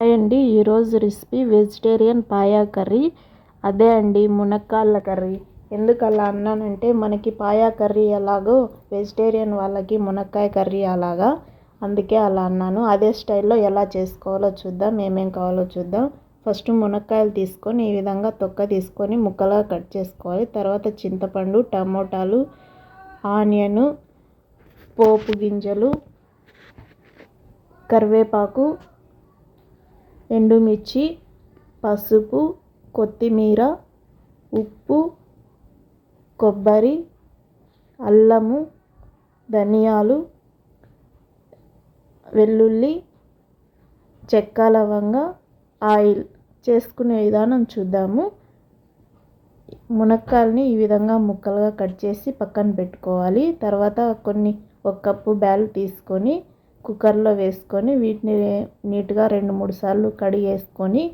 Hi అండి ఈరోజు recipe vegetarian paya curry. అదే అండి మునక్కాళ్ళ కర్రీ. ఎందుకు అలా అన్నానంటే మనకి పాయా కర్రీ ఎలాగో వెజిటేరియన్ వాళ్ళకి మునక్కాయ కర్రీ అలాగా. అందుకే అలా అన్నాను. అదే స్టైల్లో ఎలా చేసుకోవాలో చూద్దాం ఏమేం కావాలో చూద్దాం. ఫస్ట్ మునక్కాయలు తీసుకొని ఈ విధంగా తొక్క తీసుకొని ముక్కలుగా కట్ చేసుకోవాలి. తర్వాత చింతపండు టమోటాలు ఆనియను పోపు గింజలు కరివేపాకు ఎండుమిర్చి పసుపు కొత్తిమీర ఉప్పు కొబ్బరి అల్లము ధనియాలు వెల్లుల్లి చెక్క లవంగ ఆయిల్ చేసుకునే విధానం చూద్దాము. మునక్కాయల్ని ఈ విధంగా ముక్కలుగా కట్ చేసి పక్కన పెట్టుకోవాలి. తర్వాత కొన్ని ఒక కప్పు బ్యాల్ తీసుకొని కుక్కర్లో వేసుకొని వీటిని నీట్గా రెండు మూడు సార్లు కడిగేసుకొని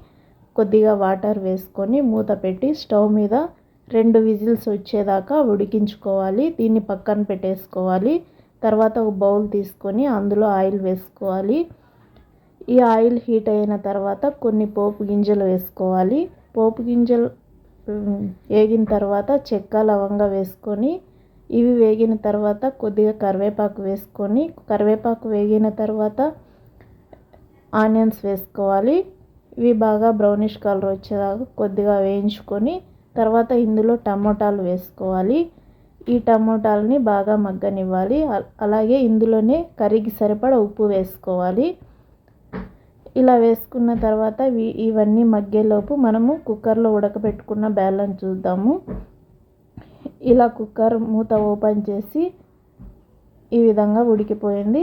కొద్దిగా వాటర్ వేసుకొని మూత పెట్టి స్టవ్ మీద రెండు విజిల్స్ వచ్చేదాకా ఉడికించుకోవాలి. దీన్ని పక్కన పెట్టేసుకోవాలి. తర్వాత ఒక బౌల్ తీసుకొని అందులో ఆయిల్ వేసుకోవాలి. ఈ ఆయిల్ హీట్ అయిన తర్వాత కొన్ని పోపు గింజలు వేసుకోవాలి. పోపు గింజలు వేగిన తర్వాత చెక్క లవంగా వేసుకొని ఇవి వేగిన తర్వాత కొద్దిగా కరివేపాకు వేసుకొని కరివేపాకు వేగిన తర్వాత ఆనియన్స్ వేసుకోవాలి. ఇవి బాగా బ్రౌనిష్ కలర్ వచ్చేదాకా కొద్దిగా వేయించుకొని తర్వాత ఇందులో టమోటాలు వేసుకోవాలి. ఈ టమోటాలని బాగా మగ్గనివ్వాలి. అలాగే ఇందులోనే కర్రీకి సరిపడ ఉప్పు వేసుకోవాలి. ఇలా వేసుకున్న తర్వాత ఇవన్నీ మగ్గేలోపు మనము కుక్కర్లో ఉడకబెట్టుకున్న బ్యాలెన్స్ చూద్దాము. ఇలా కుక్కర్ మూత ఓపెన్ చేసి ఈ విధంగా ఉడికిపోయింది.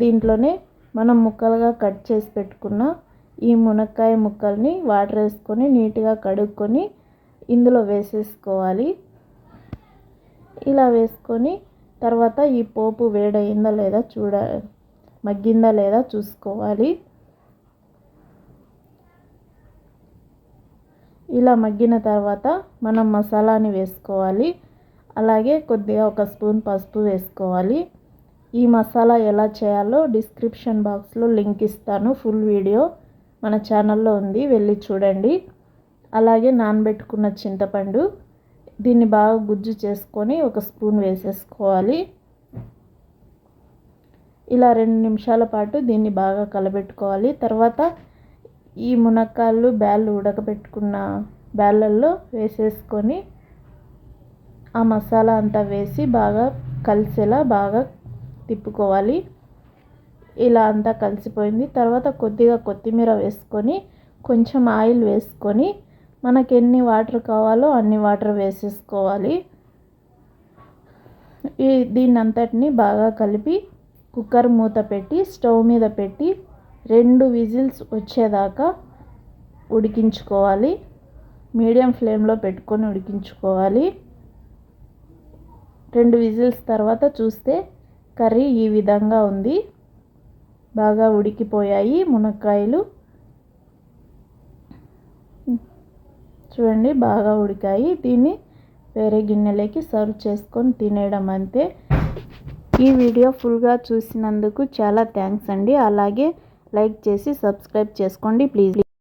దీంట్లోనే మనం ముక్కలుగా కట్ చేసి పెట్టుకున్న ఈ మునక్కాయ ముక్కల్ని వాటర్ వేసుకొని నీట్గా కడుక్కొని ఇందులో వేసేసుకోవాలి. ఇలా వేసుకొని తర్వాత ఈ పోపు వేడయిందా లేదా చూడ మగ్గిందా లేదా చూసుకోవాలి. ఇలా మగ్గిన తర్వాత మనం మసాలాని వేసుకోవాలి. అలాగే కొద్దిగా ఒక స్పూన్ పసుపు వేసుకోవాలి. ఈ మసాలా ఎలా చేయాలో డిస్క్రిప్షన్ బాక్స్లో లింక్ ఇస్తాను. ఫుల్ వీడియో మన ఛానల్లో ఉంది వెళ్ళి చూడండి. అలాగే నానబెట్టుకున్న చింతపండు దీన్ని బాగా గుజ్జు చేసుకొని ఒక స్పూన్ వేసేసుకోవాలి. ఇలా రెండు నిమిషాల పాటు దీన్ని బాగా కలబెట్టుకోవాలి. తర్వాత ఈ మునక్కాళ్ళు బ్యాళ్ళు ఉడకబెట్టుకున్న బ్యాళ్ళల్లో వేసేసుకొని ఆ మసాలా అంతా వేసి బాగా కలిసేలా బాగా తిప్పుకోవాలి. ఇలా అంతా కలిసిపోయింది. తర్వాత కొద్దిగా కొత్తిమీర వేసుకొని కొంచెం ఆయిల్ వేసుకొని మనకి ఎన్ని వాటర్ కావాలో అన్ని వాటర్ వేసేసుకోవాలి. ఈ దీన్ని అంతటిని బాగా కలిపి కుక్కర్ మూత పెట్టి స్టవ్ మీద పెట్టి రెండు విజిల్స్ వచ్చేదాకా ఉడికించుకోవాలి. మీడియం ఫ్లేమ్లో పెట్టుకొని ఉడికించుకోవాలి. రెండు విజిల్స్ తర్వాత చూస్తే కర్రీ ఈ విధంగా ఉంది. బాగా ఉడికిపోయాయి మునక్కాయలు. చూడండి బాగా ఉడికాయి. దీన్ని వేరే గిన్నెలోకి సర్వ్ చేసుకొని తినేయడం అంతే. ఈ వీడియో ఫుల్గా చూసినందుకు చాలా థ్యాంక్స్ అండి. అలాగే లైక్ చేసి సబ్స్క్రైబ్ చేసుకోండి. ప్లీజ్.